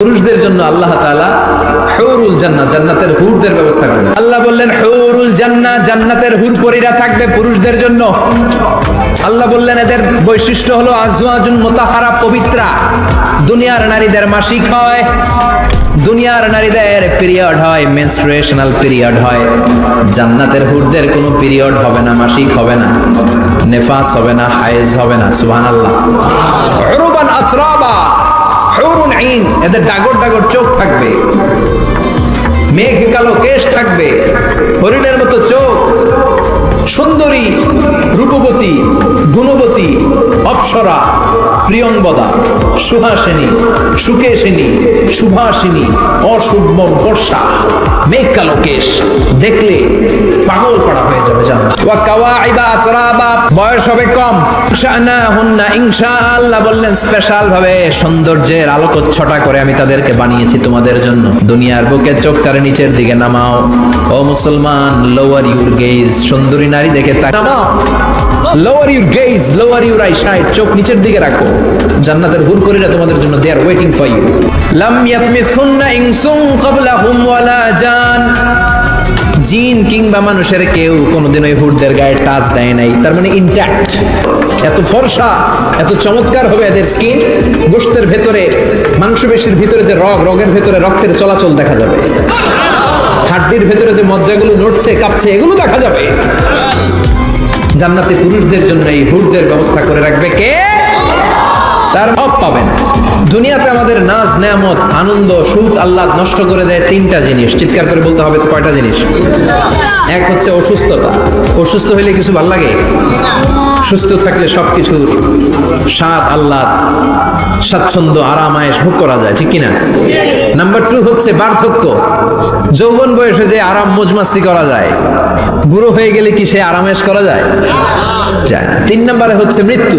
পুরুষদের জন্য আল্লাহ তাআলা হুরুল জান্নাহ জান্নাতের হুরদের ব্যবস্থা করেছেন আল্লাহ বললেন, হুরুল জান্নাহ জান্নাতের হুর পরীরা থাকবে পুরুষদের জন্য। আল্লাহ বললেন, এদের বৈশিষ্ট্য হলো আজওয়াজুন মোতাহারা, পবিত্রা। দুনিয়ার নারীদের মাসিক হয়, দুনিয়ার নারীদের পিরিয়ড হয় মেনস্ট্রুয়েশনাল পিরিয়ড হয়। জান্নাতের হুরদের কোনো পিরিয়ড হবে না, মাসিক হবে না, নেফাস হবে না, হায়েজ হবে না, সুবহানাল্লাহ। উরুবান আতরাবা। হুরুন আইন। এদের ডাগর ডাগর চোখ থাকবে। মেঘ কালো কেশ থাকবে। হরিণের মতো চোখ। সুন্দরী, রূপবতী, গুণবতী, অপ্সরা। প্রিয়ংবদা সুহাসিনী, সুকেশিনী সুভাষিনী অশুভ বর্ষা। মেঘ কালো দেখলে পাগল পড়া হয়ে যাবে, জানো। ওয়া কাওয়াইবা আতরাবা, বয়স হবে কম। শানা হুন্না ইনশা আল্লাহ বললেন স্পেশাল ভাবে সৌন্দর্যের আলোকচ্ছটা করে আমি তাদেরকে বানিয়েছি তোমাদের জন্য। দুনিয়ার বুকে চোখ তারে নিচের দিকে নামাও। ও মুসলমান লোয়ার ইউর গেজ সুন্দরী নারী দেখে তা নামাও। Lower your gaze lower your eye side চোখ নিচের দিকে রাখো। জান্নাতের হুর করিরা তোমাদের জন্য they are waiting for you লাম ইয়াতমিসুন্না ইনসুন ক্বাবলাহুম ওয়ালা জান। জিন কিংবা মানুষের কেউ কোনোদিন ওই হুরদের গায়ে টাচ দেয় নাই। তার মানে ইন্ট্যাক্ট এত ফর্সা, এত চমৎকার হবে এদের স্কিন গোষ্ঠের ভেতরে, মাংসপেশির ভিতরে যে রগ, রগের ভেতরে রক্তের চলাচল দেখা যাবে। হাড্ডির ভেতরে যে মজ্জাগুলো নড়ছে, কাঁপছে, এগুলো দেখা যাবে। জান্নাতে পুরুষদের জন্য এই হুরদের ব্যবস্থা করে রাখবে কে? তার অফ পাবেন দুনিয়াতে আমাদের নাজ, নেয়ামত, আনন্দ, সুখ আল্লাহ নষ্ট করে দেয় তিনটা জিনিস। চিৎকার করে বলতে হবে কয়টা জিনিস? এক হচ্ছে অসুস্থতা। অসুস্থ হইলে কিছু ভালো লাগে? সুস্থ থাকলে সব কিছুর স্বাদ আল্লাহ স্বাচ্ছন্দ্য, আরাম আয়েস ভোগ করা যায়, ঠিক কিনা? নাম্বার টু হচ্ছে বার্ধক্য। যৌবন বয়সে যে আরাম, মজমাস্তি করা যায়, বুড়ো হয়ে গেলে কি সে আরামেশ করা যায়? যায়। তিন নম্বরে হচ্ছে মৃত্যু।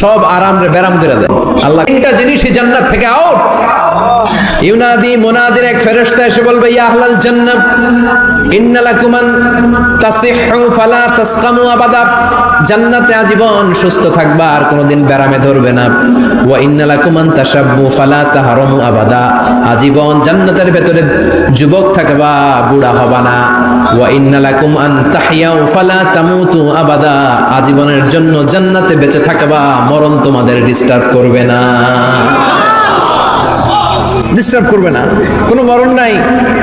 সব আরাম রে ব্যারাম করে দেয়। আল্লাহ তিনটা জিনিসই জান্নাত থেকে আউট ইউনাদি, মোনাদির এক ফেরেশতা এসে বলবে, ইয়া আহলাল জান্নাত ইন্না লাকুমান তাসিহু ফালা তাসকামু আবাদা। জান্নাতে আজীবন সুস্থ থাকবা, আর কোনোদিন ব্যারামে ধরবে না। ওয়া ইন্না লাকুমান তাশাব্বু, ফালা তাহরামু আবাদা। আজীবন জান্নাতের ভেতরে যুবক থাকবা, বুড়া হবা না। ওয়া ইন্না লাকুম আন তাহিয়াউ ফালা তামুতু আবাদা। আজীবনের জন্য জান্নাতে বেঁচে থাকবা, মরণ তোমাদের ডিস্টার্ব করবে না। ডিস্টার্ব করবে না। কোনো মরণ নাই,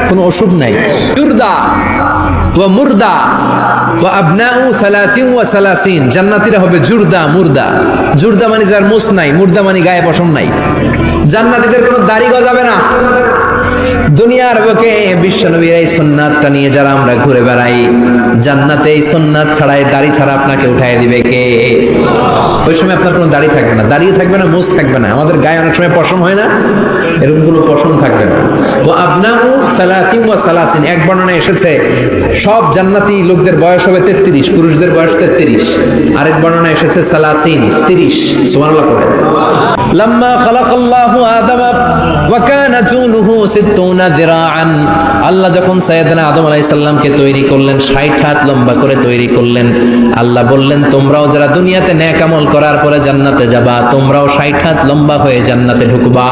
কোনো অসুখ নাই। জুরদা ওয়া মুর্দা সালাসিন সালাসিন। জান্নাতীরা হবে জুরদা, মুর্দা। জুরদা মানে যার মুস নাই, মুর্দা মানে গায়ে পশম নাই। জান্নাতীদের কোনো দাড়ি গজাবে না। দুনিয়ার বুকে বিশ্বনবীর এই সুন্নাতটা নিয়ে যারা আমরা ঘুরে বেড়াই, জান্নাতে এই সুন্নাত ছাড়াই দাড়ি ছাড়া আপনাকে উঠাই দিবে কে? ওই সময় আপনার কোনো দাড়ি থাকবে না। দাড়িও থাকবে না মুস থাকবে না। আমাদের গায়ে অনেক সময় পশম হয় না? এরকম কোনো পশম থাকবে না। ও আপনার সালাসিন ও সালাসিন। এক বর্ণনা এসেছে, সব জান্নাতি লোকদের বয়স হবে তেত্রিশ, পুরুষদের বয়স তেত্রিশ। আরেক বর্ণনা এসেছে, সালাসিন, তিরিশ। সুবহানাল্লাহ পড়ে। লাম্মা খালাকাল্লাহু আদাম ওয়া কানা তুলুহু সিত্তুনা আল্লাহ যখন সাইয়েদনা আদম আলাইহিস সালামকে তৈরি করলেন 60 হাত লম্বা করে তৈরি করলেন, আল্লাহ বললেন, তোমরাও যারা দুনিয়াতে নেক আমল করার পরে জান্নাতে যাবা, তোমরাও 60 হাত লম্বা হয়ে জান্নাতে ঢুকবা।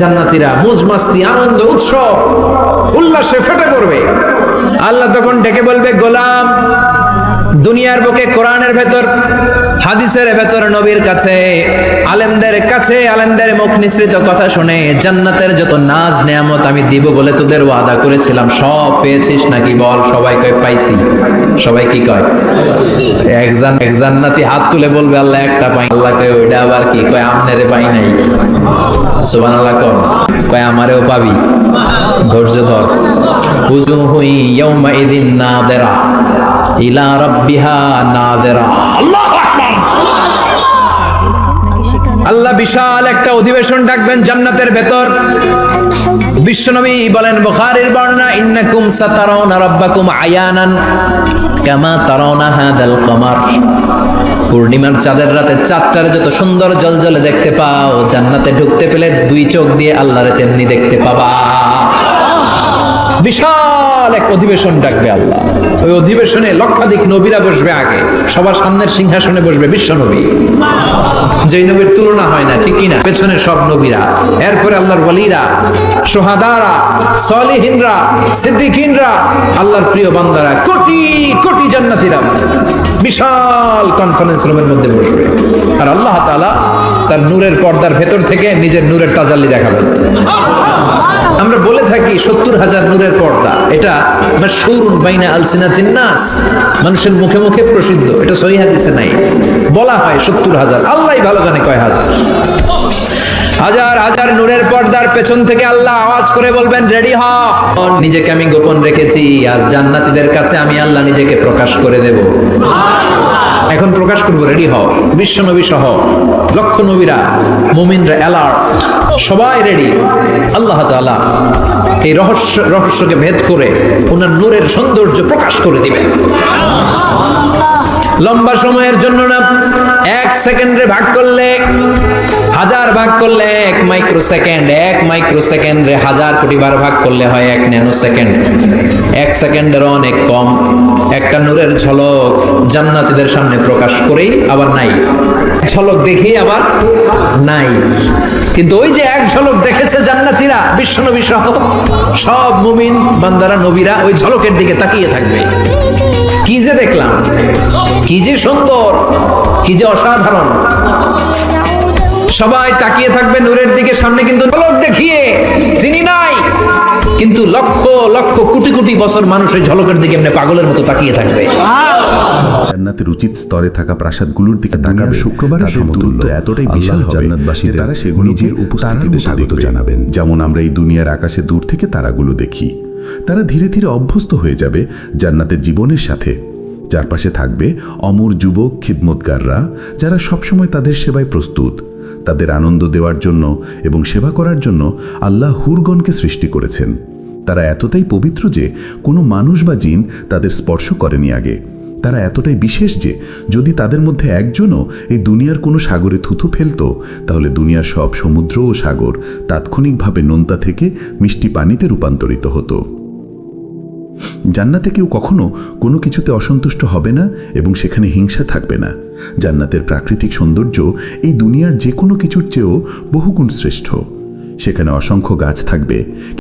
জান্নাতীরা মুজ মাস্তি আনন্দ, উৎসব, উল্লাসে ফেটে পড়বে। আল্লাহ তখন ডেকে বলবে, গোলাম, দুনিয়ার বুকে কোরআনের ভেতর হাদিসের ভেতর নবীর কাছে, আলেমদের কাছে, আলেমদের মুখ নিঃসৃত কথা শুনে জান্নাতের যত নাজ নেয়ামত আমি দিব বলে তোদের ওয়াদা করেছিলাম, সব পেয়েছিস নাকি বল? সবাই কয়, পাইছি। সবাই কি কয়? এক জান এক জান্নাতি হাত তুলে বলবে, আল্লাহ একটা পাই। আল্লাহ কয়, ওইটা আবার কি? কয় আমনেরে পাই নাই। সুবহানাল্লাহ কর। কয়, আমারেও পাবি। ধৈর্য ধর। উজুহু ইয়াউমা ইদিন নাদিরা, ইলা রাব্বিহা নাদিরা। আল্লাহু আল্লাহ বিশাল একটা অধিবেশন ডাকবেন জান্নাতের ভেতর। বিশ্বনবী বলেন ইন্নাকুম সাতারাউনা রাব্বাকুম আয়ানান কামা তারাউনা হাদাল কমার। পূর্ণিমার চাঁদের রাতে চাঁদটারে যত সুন্দর জলজলে দেখতে পাও, জান্নাতে ঢুকতে পেলে দুই চোখ দিয়ে আল্লাহরে তেমনি দেখতে পাবা। বিশাল এক অধিবেশন ডাকবে আল্লাহ। ওই অধিবেশনে লক্ষাধিক নবীরা বসবে আগে। সবার সামনের সিংহাসনে বসবে বিশ্ব নবী। যেই নবীর তুলনা হয় না ঠিক না। পেছনে সব নবীরা। এরপরে আল্লাহর ওয়ালিরা, সোহাদারা, সলিহিনরা, সিদ্দিকিনরা, আল্লাহর প্রিয় বান্দারা, কোটি কোটি জান্নাতীরা বিশাল কনফারেন্স রুমের মধ্যে বসবে। আর আল্লাহ তাআলা তার নূরের পর্দার ভেতর থেকে নিজের নূরের তাজাল্লি দেখাবেন। আমরা বলে থাকি সত্তর হাজার নূরের পর্দা। এটা মাশহুরুন বাইনা আলসিনাতিন নাস। মানুষের মুখে মুখে প্রসিদ্ধ। এটা সহি নাই। বলা হয় সত্তর হাজার। আল্লাহ ভালো জানে কয় হাজার। হাজার হাজার নূরের পর্দার পেছন থেকে আল্লাহ আওয়াজ করে বলবেন রেডি হ। নিজেকে আমি গোপন রেখেছি। আজ জান্নাতীদের কাছে আমি আল্লাহ নিজেকে প্রকাশ করে দেব। এখন প্রকাশ করব রেডি হও। বিশ্ব নবী সহ লক্ষ নবীরা, মুমিনরা অ্যালার্ট সবাই রেডি আল্লাহ তাআলা এই রহস্য, রহস্যকে ভেদ করে ওনার নূরের সৌন্দর্য প্রকাশ করে দিবেন। লম্বা সময়ের জন্য না, এক সেকেন্ডে ভাগ করলে, হাজার ভাগ করলে এক মাইক্রো সেকেন্ড এক মাইক্রো সেকেন্ডে হাজার কোটি বার ভাগ করলে হয় এক ন্যানো সেকেন্ড এক সেকেন্ডের অনেক কম। একটা নূরের ঝলক জান্নাতীদের সামনে প্রকাশ করেই আবার নাই। ঝলক দেখেই আবার নাই। কিন্তু ওই যে এক ঝলক দেখেছে জান্নাতীরা, বিশ্বনবী সহ সব মুমিন বান্দারা, নবীরা ওই ঝলকের দিকে তাকিয়ে থাকবে। কি যে দেখলাম, কি যে সুন্দর, কি যে অসাধারণ। সবাই তাকিয়ে থাকবে নূরের দিকে, সামনে কিন্তু ঝলক দেখিয়ে তিনি কিন্তু লক্ষ লক্ষ কোটি কোটি বছর মানুষ ওই ঝলকের দিকে এমনি পাগলের মতো তাকিয়ে থাকবে। জান্নাতের উচিত স্তরে থাকা প্রাসাদগুলোর দিকে তাকাবে। শুক্রবার সমতুল্য। এতটাই বিশাল যে তারা সেগুলো নিজের উপস্থিতিতে স্বাগত জানাবেন। যেমন আমরা এই দুনিয়ার আকাশে দূর থেকে তারাগুলো দেখি। তারা ধীরে ধীরে অভ্যস্ত হয়ে যাবে জান্নাতের জীবনের সাথে। চারপাশে থাকবে অমর যুবক খিদমতগাররা যারা সবসময় তাদের সেবায় প্রস্তুত। তাদের আনন্দ দেওয়ার জন্য এবং সেবা করার জন্য আল্লাহ হুরগণকে সৃষ্টি করেছেন। তারা এতটাই পবিত্র যে কোনো মানুষ বা জিন তাদের স্পর্শ করেনি আগে। তারা এতটাই বিশেষ যে যদি তাদের মধ্যে একজনও এই দুনিয়ার কোনো সাগরে থুথু ফেলতো, তাহলে দুনিয়ার সব সমুদ্র ও সাগর তাৎক্ষণিকভাবে নোনতা থেকে মিষ্টি পানিতে রূপান্তরিত হতো। জান্নাতে কেউ কখনো কোনো কিছুতে অসন্তুষ্ট হবে না এবং সেখানে হিংসা থাকবে না। জান্নাতের প্রাকৃতিক সৌন্দর্য এই দুনিয়ার যে কোনো কিছুর চেয়েও বহুগুণ শ্রেষ্ঠ। সেখানে অসংখ্য গাছ থাকবে।